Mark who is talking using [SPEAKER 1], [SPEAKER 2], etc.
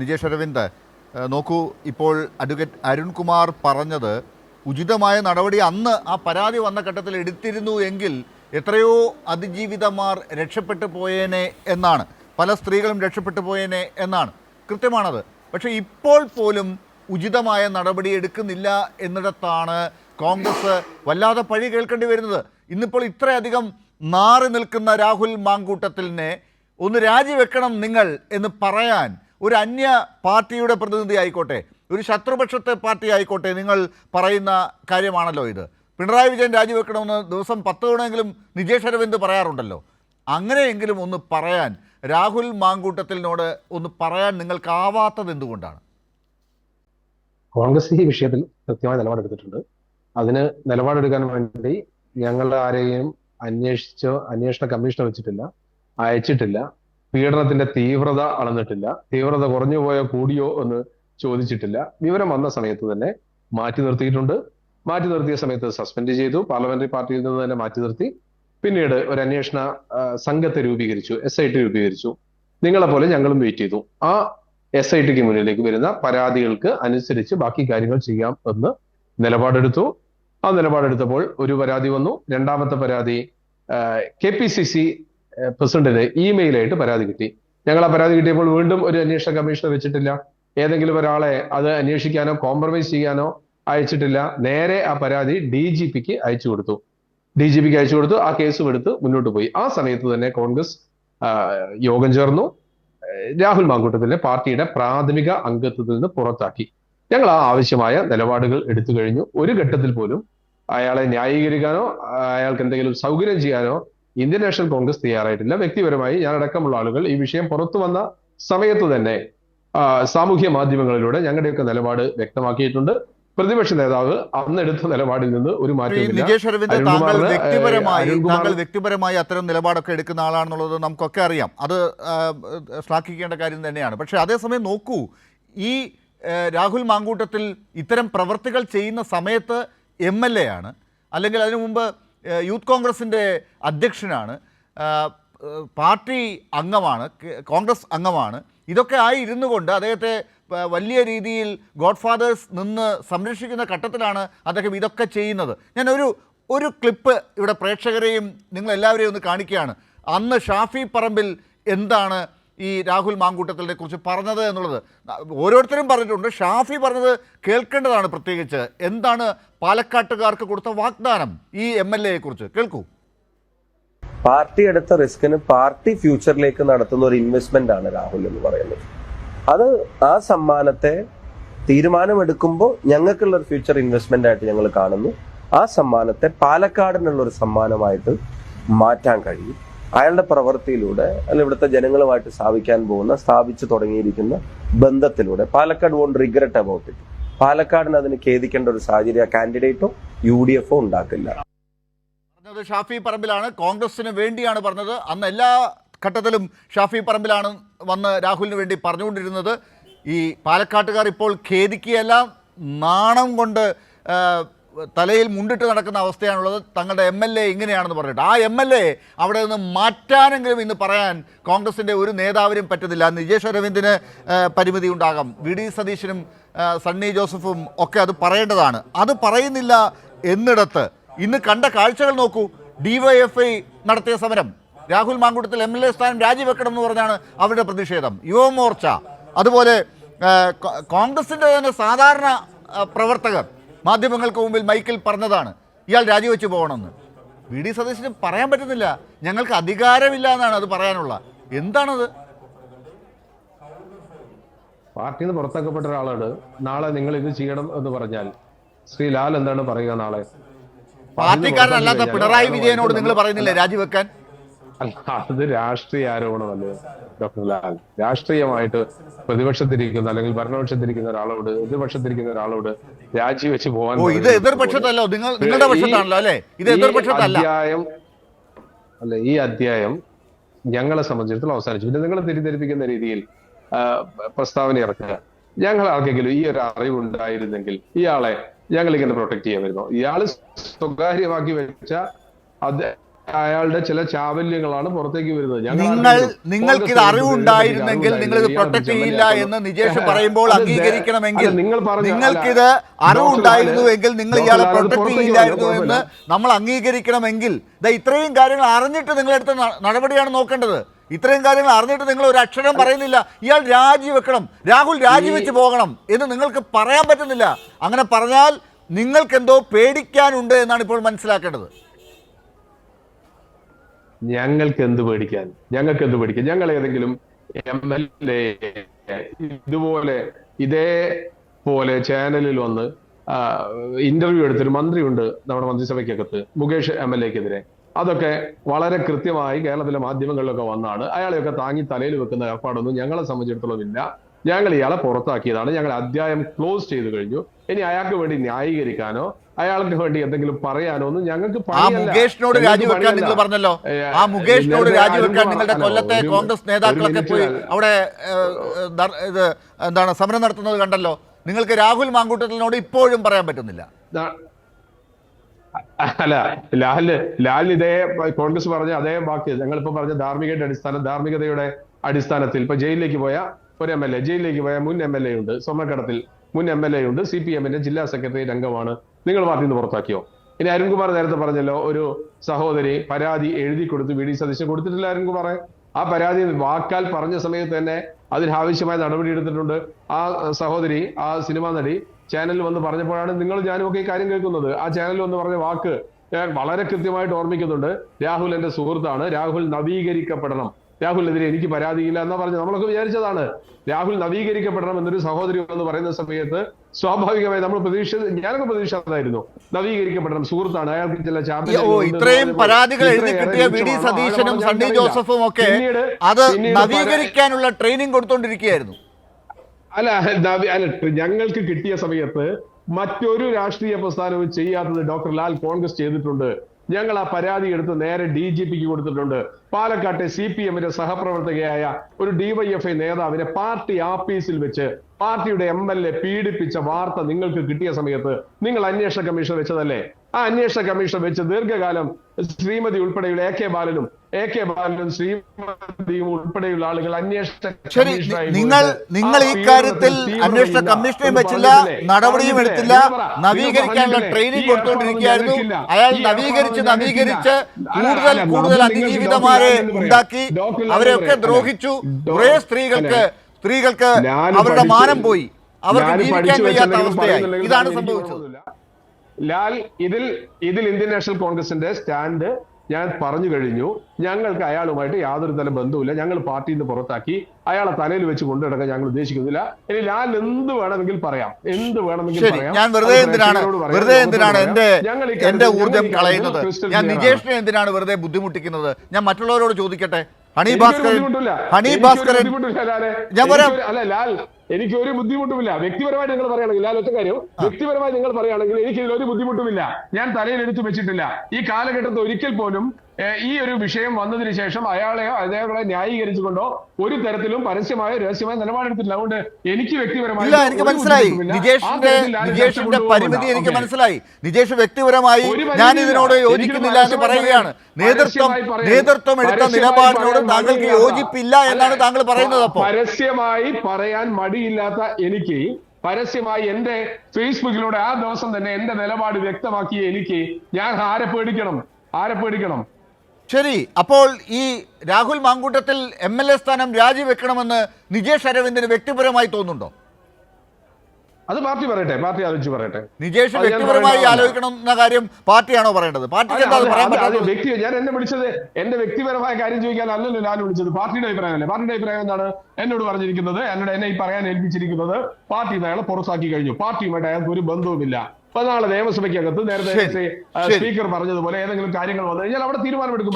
[SPEAKER 1] നിജേഷ് അരവിന്ദ് നോക്കൂ ഇപ്പോൾ അഡ്വക്കേറ്റ് അരുൺകുമാർ പറഞ്ഞത് ഉചിതമായ നടപടി അന്ന് ആ പരാതി വന്ന ഘട്ടത്തിൽ എടുത്തിരുന്നു എങ്കിൽ എത്രയോ അതിജീവിതമാർ രക്ഷപ്പെട്ടു പോയേനെ എന്നാണ്. പല സ്ത്രീകളും രക്ഷപ്പെട്ടു പോയേനെ എന്നാണ്. കൃത്യമാണത്. പക്ഷേ ഇപ്പോൾ പോലും ഉചിതമായ നടപടി എടുക്കുന്നില്ല എന്നിടത്താണ് കോൺഗ്രസ് വല്ലാതെ പഴി കേൾക്കേണ്ടി വരുന്നത്. ഇന്നിപ്പോൾ ഇത്രയധികം നാറി നിൽക്കുന്ന രാഹുൽ മാങ്കൂട്ടത്തിലിനെ ഒന്ന് രാജിവെക്കണം നിങ്ങൾ എന്ന് പറയാൻ ഒരു അന്യ പാർട്ടിയുടെ പ്രതിനിധി ആയിക്കോട്ടെ ഒരു ശത്രുപക്ഷത്തെ പാർട്ടി ആയിക്കോട്ടെ നിങ്ങൾ പറയുന്ന കാര്യമാണല്ലോ ഇത്. പിണറായി വിജയൻ രാജിവെക്കണമെന്ന് ദിവസം പത്ത് തവണയെങ്കിലും നിജേഷ് അരവിന്ദ് പറയാറുണ്ടല്ലോ. അങ്ങനെയെങ്കിലും ഒന്ന് പറയാൻ രാഹുൽ മാങ്കൂട്ടത്തിനോട് ഒന്ന് പറയാൻ നിങ്ങൾക്കാവാത്തത് എന്തുകൊണ്ടാണ്?
[SPEAKER 2] കോൺഗ്രസ് ഈ വിഷയത്തിൽ കൃത്യമായ നിലപാടെടുത്തിട്ടുണ്ട്. അതിന് നിലപാടെടുക്കാൻ വേണ്ടി ഞങ്ങൾ ആരെയും അന്വേഷിച്ചോ അന്വേഷണ കമ്മീഷനെ വെച്ചിട്ടില്ല അയച്ചിട്ടില്ല. പീഡനത്തിന്റെ തീവ്രത അളന്നിട്ടില്ല. തീവ്രത കുറഞ്ഞു പോയോ കൂടിയോ എന്ന് ചോദിച്ചിട്ടില്ല. വിവരം വന്ന സമയത്ത് തന്നെ മാറ്റി നിർത്തിയിട്ടുണ്ട്. മാറ്റി നിർത്തിയ സമയത്ത് സസ്പെൻഡ് ചെയ്തു. പാർലമെന്ററി പാർട്ടിയിൽ നിന്ന് തന്നെ മാറ്റി നിർത്തി. പിന്നീട് ഒരു അന്വേഷണ സംഘത്തെ രൂപീകരിച്ചു. എസ് ഐ ടി രൂപീകരിച്ചു. നിങ്ങളെ പോലെ ഞങ്ങളും വെയിറ്റ് ചെയ്തു. ആ എസ് ഐ ടിക്ക് മുന്നിലേക്ക് വരുന്ന പരാതികൾക്ക് അനുസരിച്ച് ബാക്കി കാര്യങ്ങൾ ചെയ്യാം എന്ന് നിലപാടെടുത്തു. ആ നിലപാടെടുത്തപ്പോൾ ഒരു പരാതി വന്നു. രണ്ടാമത്തെ പരാതി കെ പി സി സി പ്രസിഡന്റിന് ഇമെയിലായിട്ട് പരാതി കിട്ടി. ഞങ്ങൾ ആ പരാതി കിട്ടിയപ്പോൾ വീണ്ടും ഒരു അന്വേഷണ കമ്മീഷനെ വെച്ചിട്ടില്ല. ഏതെങ്കിലും ഒരാളെ അത് അന്വേഷിക്കാനോ കോംപ്രമൈസ് ചെയ്യാനോ അയച്ചിട്ടില്ല. നേരെ ആ പരാതി ഡി ജി പിക്ക് അയച്ചു കൊടുത്തു. ഡി ജി പിക്ക് അയച്ചു കൊടുത്തു. ആ കേസും എടുത്ത് മുന്നോട്ട് പോയി. ആ സമയത്ത് തന്നെ കോൺഗ്രസ് യോഗം ചേർന്നു. രാഹുൽ മാങ്കൂട്ടത്തിനെ പാർട്ടിയുടെ പ്രാഥമിക അംഗത്വത്തിൽ നിന്ന് പുറത്താക്കി. ഞങ്ങൾ ആ ആവശ്യമായ നിലപാടുകൾ എടുത്തു കഴിഞ്ഞു. ഒരു ഘട്ടത്തിൽ പോലും അയാളെ ന്യായീകരിക്കാനോ അയാൾക്ക് എന്തെങ്കിലും സൗകര്യം ചെയ്യാനോ ഇന്ത്യൻ നാഷണൽ കോൺഗ്രസ് തയ്യാറായിട്ടില്ല. വ്യക്തിപരമായി ഞാൻ അടക്കമുള്ള ആളുകൾ ഈ വിഷയം പുറത്തു വന്ന സമയത്ത് തന്നെ സാമൂഹ്യ മാധ്യമങ്ങളിലൂടെ ഞങ്ങളുടെയൊക്കെ നിലപാട് വ്യക്തമാക്കിയിട്ടുണ്ട്. പ്രതിപക്ഷ നേതാവ് അന്ന് അന്നെടുത്ത നിലപാടിൽ നിന്ന് ഒരു
[SPEAKER 1] മാറ്റം അരവിന്ദ് താങ്കൾ വ്യക്തിപരമായി താങ്കൾ വ്യക്തിപരമായി അത്തരം നിലപാടൊക്കെ എടുക്കുന്ന ആളാണെന്നുള്ളത് നമുക്കൊക്കെ അറിയാം. അത് ശ്ലാഘിക്കേണ്ട കാര്യം തന്നെയാണ്. പക്ഷേ അതേസമയം നോക്കൂ ഈ രാഹുൽ മാങ്കൂട്ടത്തിൽ ഇത്തരം പ്രവർത്തികൾ ചെയ്യുന്ന സമയത്ത് എം എൽ എ ആണ്. അല്ലെങ്കിൽ അതിനു മുമ്പ് യൂത്ത് കോൺഗ്രസിന്റെ അധ്യക്ഷനാണ്. പാർട്ടി അംഗമാണ് കോൺഗ്രസ് അംഗമാണ്. ഇതൊക്കെ ആയി ഇരുന്നു കൊണ്ട് അദ്ദേഹത്തെ വലിയ രീതിയിൽ ഗോഡ് ഫാദേഴ്സ് നിന്ന് സംരക്ഷിക്കുന്ന ഘട്ടത്തിലാണ് അദ്ദേഹം ഇതൊക്കെ ചെയ്യുന്നത്. ഞാൻ ഒരു ഒരു ക്ലിപ്പ് ഇവിടെ പ്രേക്ഷകരെയും നിങ്ങളെല്ലാവരെയും ഒന്ന് കാണിക്കുകയാണ്. അന്ന് ഷാഫി പറമ്പിൽ എന്താണ് ഈ രാഹുൽ മാങ്കൂട്ടത്തിലെ കുറിച്ച് പറഞ്ഞത് എന്നുള്ളത് ഓരോരുത്തരും പറഞ്ഞിട്ടുണ്ട്. ഷാഫി പറഞ്ഞത് കേൾക്കേണ്ടതാണ് പ്രത്യേകിച്ച്. എന്താണ് പാലക്കാട്ടുകാർക്ക് കൊടുത്ത വാഗ്ദാനം ഈ എം എൽ എയെ കുറിച്ച്? കേൾക്കൂ.
[SPEAKER 3] പാർട്ടി എടുത്ത റിസ്കിന് പാർട്ടി ഫ്യൂച്ചറിലേക്ക് നടത്തുന്ന ഒരു ഇൻവെസ്റ്റ്മെന്റ് ആണ് രാഹുൽ എന്ന് പറയുന്നത്. അത് ആ സമ്മാനത്തെ തീരുമാനമെടുക്കുമ്പോൾ ഞങ്ങൾക്കുള്ള ഒരു ഫ്യൂച്ചർ ഇൻവെസ്റ്റ്മെന്റ് ആയിട്ട് ഞങ്ങൾ കാണുന്നു. ആ സമ്മാനത്തെ പാലക്കാടിനുള്ള ഒരു സമ്മാനമായിട്ട് മാറ്റാൻ കഴിയും. അയാളുടെ പ്രവൃത്തിയിലൂടെ അല്ല ഇവിടുത്തെ ജനങ്ങളുമായിട്ട് സ്ഥാപിക്കാൻ പോകുന്ന സ്ഥാപിച്ചു തുടങ്ങിയിരിക്കുന്ന ബന്ധത്തിലൂടെ Palakkad won't regret about it പാലക്കാടിന് അതിന് ഖേദിക്കേണ്ട ഒരു സാഹചര്യം കാൻഡിഡേറ്റോ യു ഡി എഫോ ഉണ്ടാക്കില്ല.
[SPEAKER 1] പറഞ്ഞത് ഷാഫി പറമ്പിലാണ്. കോൺഗ്രസിന് വേണ്ടിയാണ് പറഞ്ഞത്. അന്ന് എല്ലാ ഘട്ടത്തിലും ഷാഫി പറമ്പിലാണ് വന്ന് രാഹുലിന് വേണ്ടി പറഞ്ഞുകൊണ്ടിരുന്നത്. ഈ പാലക്കാട്ടുകാർ ഇപ്പോൾ ഖേദിക്കുകയല്ല നാണം കൊണ്ട് തലയിൽ മുണ്ടിട്ട് നടക്കുന്ന അവസ്ഥയാണുള്ളത്. തങ്ങളുടെ എം എൽ എ ഇങ്ങനെയാണെന്ന് പറഞ്ഞിട്ട്. ആ എം എൽ എ അവിടെ നിന്ന് മാറ്റാനെങ്കിലും ഇന്ന് പറയാൻ കോൺഗ്രസിന്റെ ഒരു നേതാവിനും പറ്റത്തില്ല. നിജേഷ് അരവിന്ദിന് പരിമിതി ഉണ്ടാകാം. വി ഡി സതീശനും സണ്ണി ജോസഫും ഒക്കെ അത് പറയേണ്ടതാണ്. അത് പറയുന്നില്ല എന്നിടത്ത്. ഇന്ന് കണ്ട കാഴ്ചകൾ നോക്കൂ. ഡിവൈഎഫ്ഐ നടത്തിയ സമരം. Rahul Mamkootathil M L A സ്ഥാനം രാജിവെക്കണം എന്ന് പറഞ്ഞാണ് അവരുടെ പ്രതിഷേധം. യുവമോർച്ച. അതുപോലെ കോൺഗ്രസിന്റെ തന്നെ സാധാരണ പ്രവർത്തകർ മാധ്യമങ്ങൾക്ക് മുമ്പിൽ മൈക്കിൽ പറഞ്ഞതാണ് ഇയാൾ രാജിവെച്ച് പോകണമെന്ന്. വി. ഡി. സതീശന് പറയാൻ പറ്റുന്നില്ല. ഞങ്ങൾക്ക് അധികാരമില്ല എന്നാണ് അത് പറയാനുള്ള. എന്താണത്?
[SPEAKER 2] പാർട്ടിയിൽ നിന്ന് പുറത്താക്കപ്പെട്ട ഒരാളാണ്. നാളെ നിങ്ങൾ ഇത് ചെയ്യണം എന്ന് പറഞ്ഞാൽ ശ്രീ ലാൽ എന്താണ് പറയുക നാളെ?
[SPEAKER 1] പാർട്ടിക്കാരനല്ലാത്ത പിണറായി വിജയനോട് നിങ്ങൾ പറയുന്നില്ല രാജിവെക്കാൻ?
[SPEAKER 2] അത് രാഷ്ട്രീയ ആരോപണമല്ലേ ഡോക്ടർ ലാൽ? രാഷ്ട്രീയമായിട്ട് പ്രതിപക്ഷത്തിരിക്കുന്ന അല്ലെങ്കിൽ ഭരണപക്ഷത്തിരിക്കുന്ന ഒരാളോട് എതിർപക്ഷത്തിരിക്കുന്ന ഒരാളോട് രാജിവെച്ച് പോകാൻ
[SPEAKER 1] ഇത് എതിർപക്ഷത്തല്ലോ. നിങ്ങൾ നിങ്ങളുടെ പക്ഷത്താണല്ലോ അല്ലേ? ഇത് എതിർപക്ഷത്തല്ല.
[SPEAKER 2] അധ്യായം അല്ല ഈ അധ്യായം ഞങ്ങളെ സംബന്ധിച്ചിടത്തോളം അവസാനിച്ചു. പിന്നെ നിങ്ങൾ തിരിതെരിപ്പിക്കുന്ന രീതിയിൽ പ്രസ്താവന ഇറക്കുക. ഞങ്ങൾ ആർക്കെങ്കിലും ഈ ഒരു അറിവുണ്ടായിരുന്നെങ്കിൽ ഇയാളെ ഞങ്ങൾ ഇങ്ങനെ പ്രൊട്ടക്ട് ചെയ്യാൻ വരുന്നു. ഇയാൾ സ്വകാര്യമാക്കി വെച്ച അയാളുടെ ചില ചാവല്യങ്ങളാണ് പുറത്തേക്ക് വരുന്നത്.
[SPEAKER 1] നിങ്ങൾ നിങ്ങൾക്ക് ഇത് അറിവുണ്ടായിരുന്നെങ്കിൽ നിങ്ങൾ ഇത് പ്രൊട്ടക്ട് ചെയ്യില്ല എന്ന് നിജേഷ് പറയുമ്പോൾ അംഗീകരിക്കണമെങ്കിൽ
[SPEAKER 2] നിങ്ങൾ
[SPEAKER 1] നിങ്ങൾക്കിത് അറിവുണ്ടായിരുന്നുവെങ്കിൽ നിങ്ങൾ ഇയാളെ പ്രൊട്ടക്ട് ചെയ്യില്ലായിരുന്നു എന്ന് നമ്മൾ അംഗീകരിക്കണമെങ്കിൽ. ഇത്രയും കാര്യങ്ങൾ അറിഞ്ഞിട്ട് നിങ്ങളെടുത്ത നടപടിയാണ് നോക്കേണ്ടത്. ഇത്രയും കാര്യങ്ങൾ അറിഞ്ഞിട്ട് നിങ്ങൾ ഒരു അക്ഷരം പറയുന്നില്ല. ഇയാൾ രാജിവെക്കണം. രാഹുൽ രാജിവെച്ച് പോകണം എന്ന് നിങ്ങൾക്ക് പറയാൻ പറ്റുന്നില്ല. അങ്ങനെ പറഞ്ഞാൽ നിങ്ങൾക്കെന്തോ പേടിക്കാനുണ്ട് എന്നാണ് ഇപ്പോൾ മനസ്സിലാക്കേണ്ടത്.
[SPEAKER 2] ഞങ്ങൾക്ക് എന്ത് പേടിക്കാൻ? ഞങ്ങൾക്ക് എന്ത് പേടിക്കാൻ? ഞങ്ങൾ ഏതെങ്കിലും എം എൽ എ ഇതുപോലെ ഇതേപോലെ ചാനലിൽ വന്ന് ഇന്റർവ്യൂ എടുത്തൊരു മന്ത്രിയുണ്ട് നമ്മുടെ മന്ത്രിസഭയ്ക്കകത്ത് മുകേഷ് എം എൽ എക്കെതിരെ അതൊക്കെ വളരെ കൃത്യമായി കേരളത്തിലെ മാധ്യമങ്ങളിലൊക്കെ വന്നാണ്. അയാളെയൊക്കെ താങ്ങി തലയിൽ വെക്കുന്ന ഏർപ്പാടൊന്നും ഞങ്ങളെ സംബന്ധിച്ചിടത്തോളം ഇല്ല. ഞങ്ങൾ ഇയാളെ പുറത്താക്കിയതാണ്. ഞങ്ങൾ അധ്യായം ക്ലോസ് ചെയ്തു കഴിഞ്ഞു. ഇനി അയാൾക്ക് വേണ്ടി ന്യായീകരിക്കാനോ അയാൾക്ക് വേണ്ടി എന്തെങ്കിലും പറയാനോ ഒന്നും ഞങ്ങൾക്ക്
[SPEAKER 1] ആ. മുകേഷിനോട് രാജിവെക്കാൻ നിങ്ങൾ പറഞ്ഞല്ലോ. ആ മുകേഷിനോട് രാജിവെക്കാൻ നിങ്ങളുടെ കൊല്ലത്തെ കോൺഗ്രസ് നേതാക്കളൊക്കെ പോയി അവിടെ ഇത് എന്താണ് സമരം നടത്തുന്നത് കണ്ടല്ലോ. നിങ്ങൾക്ക് രാഹുൽ മാങ്കൂട്ടത്തിനോട് ഇപ്പോഴും പറയാൻ പറ്റുന്നില്ല.
[SPEAKER 2] അല്ല ലാൽ ലാൽ ഇതേ കോൺഗ്രസ് പറഞ്ഞ അതേ വാക്ക് ഞങ്ങളിപ്പോ പറഞ്ഞ ധാർമ്മികയുടെ അടിസ്ഥാനം ധാർമ്മികതയുടെ അടിസ്ഥാനത്തിൽ ഇപ്പൊ ജയിലിലേക്ക് പോയ ഒരു എം എൽ എ ജയിലിലേക്ക് പോയ മുൻ എം എൽ എ ഉണ്ട്. സ്വർണക്കടത്തിൽ മുൻ എം എൽ എ ഉണ്ട്. സി പി എമ്മിന്റെ ജില്ലാ സെക്രട്ടറി രംഗമാണ്. നിങ്ങൾ പാർട്ടിയിൽ നിന്ന് പുറത്താക്കിയോ? ഇനി അരുൺകുമാർ നേരത്തെ പറഞ്ഞല്ലോ ഒരു സഹോദരി പരാതി എഴുതി കൊടുത്ത് വി ഡി സതീശൻ കൊടുത്തിട്ടില്ല അരുൺകുമാറെ. ആ പരാതി വാക്കാൽ പറഞ്ഞ സമയത്ത് തന്നെ അതിനാവശ്യമായ നടപടി എടുത്തിട്ടുണ്ട്. ആ സഹോദരി ആ സിനിമാ നടി ചാനലിൽ വന്ന് പറഞ്ഞപ്പോഴാണ് നിങ്ങൾ ഞാനും ഒക്കെ ഈ കാര്യം കേൾക്കുന്നത്. ആ ചാനലിൽ വന്ന് പറഞ്ഞ വാക്ക് ഞാൻ വളരെ കൃത്യമായിട്ട് ഓർമ്മിക്കുന്നുണ്ട്. രാഹുൽ എന്റെ സുഹൃത്താണ്. രാഹുൽ നവീകരിക്കപ്പെടണം. രാഹുലിനെതിരെ എനിക്ക് പരാതിയില്ല എന്നാ പറഞ്ഞു നമ്മളൊക്കെ വിചാരിച്ചതാണ് രാഹുൽ നവീകരിക്കപ്പെടണം എന്നൊരു സഹോദരി എന്ന് പറയുന്ന സമയത്ത് സ്വാഭാവികമായി നമ്മൾ പ്രതീക്ഷ ഞാനൊക്കെ പ്രതീക്ഷിച്ചതായിരുന്നു. നവീകരിക്കപ്പെടണം സുഹൃത്താണ്. അയാൾക്ക് ചില
[SPEAKER 1] ഇത്രയും പരാതികൾ എഴുതി കിട്ടിയ വി ഡി സതീശനും സണ്ണി ജോസഫും ഒക്കെ അത് നവീകരിക്കാനുള്ള ട്രെയിനിങ് കൊടുത്തോണ്ടിരിക്കുകയായിരുന്നു.
[SPEAKER 2] അല്ല അല്ല ഞങ്ങൾക്ക് കിട്ടിയ സമയത്ത് മറ്റൊരു രാഷ്ട്രീയ പ്രസ്ഥാനവും ചെയ്യാത്തത് ഡോക്ടർ ലാൽ കോൺഗ്രസ് ചെയ്തിട്ടുണ്ട്. ഞങ്ങൾ ആ പരാതി എടുത്ത് നേരെ ഡി ജി പിക്ക് കൊടുത്തിട്ടുണ്ട്. പാലക്കാട്ടെ സി പി എമ്മിന്റെ സഹപ്രവർത്തകയായ ഒരു ഡിവൈഎഫ്ഐ നേതാവിനെ പാർട്ടി ആഫീസിൽ വെച്ച് പാർട്ടിയുടെ എം എൽ എ പീഡിപ്പിച്ച വാർത്ത നിങ്ങൾക്ക് കിട്ടിയ സമയത്ത് നിങ്ങൾ അന്വേഷണ കമ്മീഷൻ വെച്ചതല്ലേ? ആ അന്വേഷണ കമ്മീഷൻ വെച്ച് ദീർഘകാലം ശ്രീമതി ഉൾപ്പെടെയുള്ള എ കെ ബാലനും എ കെ ബാലനും ശ്രീമതിയും ഉൾപ്പെടെയുള്ള ആളുകൾ അന്വേഷണ
[SPEAKER 1] നിങ്ങൾ നിങ്ങൾ ഈ കാര്യത്തിൽ അന്വേഷണ കമ്മീഷനെയും വെച്ചില്ല? നടപടിയും എടുത്തില്ല നവീകരിക്കാനുള്ള ട്രെയിനിങ്
[SPEAKER 2] കൊടുത്തോണ്ടിരിക്കുകയായിരുന്നു
[SPEAKER 1] കൊടുത്തുകൊണ്ടിരിക്കുകയായിരുന്നു. അയാൾ. നവീകരിച്ച് നവീകരിച്ച് കൂടുതൽ കൂടുതൽ അതിജീവിതമാരെ ഉണ്ടാക്കി അവരെയൊക്കെ ദ്രോഹിച്ചു. കുറെ സ്ത്രീകൾക്ക് സ്ത്രീകൾക്ക് അവരുടെ മാനം പോയി. അവർക്ക് ജീവിക്കാൻ
[SPEAKER 2] കഴിയാത്ത
[SPEAKER 1] വയ്യാത്ത അവസ്ഥയായി. ഇതാണ് സംഭവിച്ചത്.
[SPEAKER 2] ലാൽ ഇതിൽ ഇതിൽ ഇന്ത്യൻ നാഷണൽ കോൺഗ്രസിന്റെ സ്റ്റാൻഡ് ഞാൻ പറഞ്ഞു കഴിഞ്ഞു. ഞങ്ങൾക്ക് അയാളുമായിട്ട് യാതൊരു തരം ബന്ധവുമില്ല. ഞങ്ങൾ പാർട്ടിയിൽ നിന്ന് പുറത്താക്കി. അയാളെ തലയിൽ വെച്ച് കൊണ്ടുനടക്കാൻ ഞങ്ങൾ ഉദ്ദേശിക്കുന്നില്ല. ഇനി ലാൽ എന്ത് വേണമെങ്കിൽ പറയാം. എന്ത് വേണമെങ്കിൽ പറയാം.
[SPEAKER 1] ഞാൻ വെറുതെ
[SPEAKER 2] അത്
[SPEAKER 1] എന്തിനാണ്?
[SPEAKER 2] പ്രേക്ഷകരോട്
[SPEAKER 1] വെറുതെ എന്തിനാണ് എന്റെ എന്റെ
[SPEAKER 2] കാര്യത്തിൽ-
[SPEAKER 1] ഊർജം
[SPEAKER 2] ഞങ്ങൾ ഈ
[SPEAKER 1] കളയുന്നത്? ഞാൻ
[SPEAKER 2] clear ആണ്.
[SPEAKER 1] നിജേഷിനെ എന്തിനാണ് വെറുതെ ബുദ്ധിമുട്ടിക്കുന്നത്? ഞാൻ മറ്റുള്ളവരോട് ചോദിക്കട്ടെ? ഹണി
[SPEAKER 2] ഭാസ്കർ
[SPEAKER 1] ഭാസ്കരൻ. ഹണി
[SPEAKER 2] ഭാസ്കർ
[SPEAKER 1] ഭാസ്കരൻ ഞാൻ പറയാം.
[SPEAKER 2] അല്ല ലാൽ എനിക്ക് ഒരു ബുദ്ധിമുട്ടുമില്ല. വ്യക്തിപരമായി നിങ്ങൾ പറയുകയാണെങ്കിൽ ലാൽ ഒറ്റ കാര്യം. വ്യക്തിപരമായി നിങ്ങൾ പറയുകയാണെങ്കിൽ എനിക്ക് ഇതിൽ ഒരു ബുദ്ധിമുട്ടുമില്ല. ഞാൻ തലയിൽ എടുത്തു വെച്ചിട്ടില്ല. ഈ കാലഘട്ടത്തിൽ ഒരിക്കൽ പോലും ഈ ഒരു വിഷയം വന്നതിന് ശേഷം അയാളെ അദ്ദേഹങ്ങളെ ന്യായീകരിച്ചുകൊണ്ടോ ഒരു തരത്തിലും പരസ്യമായ രഹസ്യമായ നിലപാടെടുത്തില്ല അതുകൊണ്ട് എനിക്ക് വ്യക്തിപരമായി
[SPEAKER 1] ഇല്ല എനിക്ക് മനസ്സിലായി. നിജേഷിന്റെ നിജേഷിന്റെ പരിമിതി എനിക്ക് മനസ്സിലായി. നിജേഷ് വ്യക്തിപരമായി ഞാൻ ഇതിനോട് യോജിക്കുന്നില്ല എന്ന് പറയുകയാണ്. നേതൃത്വം നേതൃത്വം എടുത്ത നിലപാടിനോട് താങ്കൾക്ക് യോജിപ്പില്ല എന്നാണ് താങ്കൾ പറയുന്നത് അപ്പോൾ
[SPEAKER 2] പരസ്യമായി പറയാൻ മടിയില്ലാത്ത എനിക്ക് പരസ്യമായി എന്റെ ഫേസ്ബുക്കിലൂടെ ആ ദിവസം തന്നെ എന്റെ നിലപാട് വ്യക്തമാക്കിയ എനിക്ക് ഞാൻ ആരെ പേടിക്കണം? ആരെ പേടിക്കണം?
[SPEAKER 1] ശരി അപ്പോൾ ഈ Rahul Mamkootathil M L A സ്ഥാനം രാജിവെക്കണമെന്ന് നിജേഷ് അരവിന്ദിന് വ്യക്തിപരമായി തോന്നുന്നുണ്ടോ?
[SPEAKER 2] അത് പാർട്ടി പറയട്ടെ പാർട്ടി ആലോചിച്ച് പറയട്ടെ.
[SPEAKER 1] നിജേഷ് വ്യക്തിപരമായി ആലോചിക്കണം എന്ന കാര്യം പാർട്ടിയാണോ പറയേണ്ടത്? പാർട്ടിക്ക് എന്താ പറയാൻ പറ്റാത്തത്?
[SPEAKER 2] വ്യക്തി ഞാൻ എന്നെ വിളിച്ചത് എന്റെ വ്യക്തിപരമായ കാര്യം ചോദിക്കാൻ അല്ലല്ലോ ഞാൻ വിളിച്ചത്. പാർട്ടിയുടെ അഭിപ്രായമല്ലേ പാർട്ടിയുടെ അഭിപ്രായം എന്താണ്? എന്നോട് പറഞ്ഞിരിക്കുന്നത് എന്നോട് എന്നെ ഈ പറയാൻ ഏൽപ്പിച്ചിരിക്കുന്നത് പാർട്ടി അയാളെ പുറത്താക്കി കഴിഞ്ഞു. പാർട്ടിയുമായിട്ട് അയാൾക്ക് ഒരു ബന്ധവുമില്ല. നാളെ നിയമസഭയ്ക്കകത്ത് നേരത്തെ. സ്പീക്കർ പറഞ്ഞതുപോലെ ഏതെങ്കിലും കാര്യങ്ങൾ വന്നു കഴിഞ്ഞാൽ അവിടെ തീരുമാനമെടുക്കും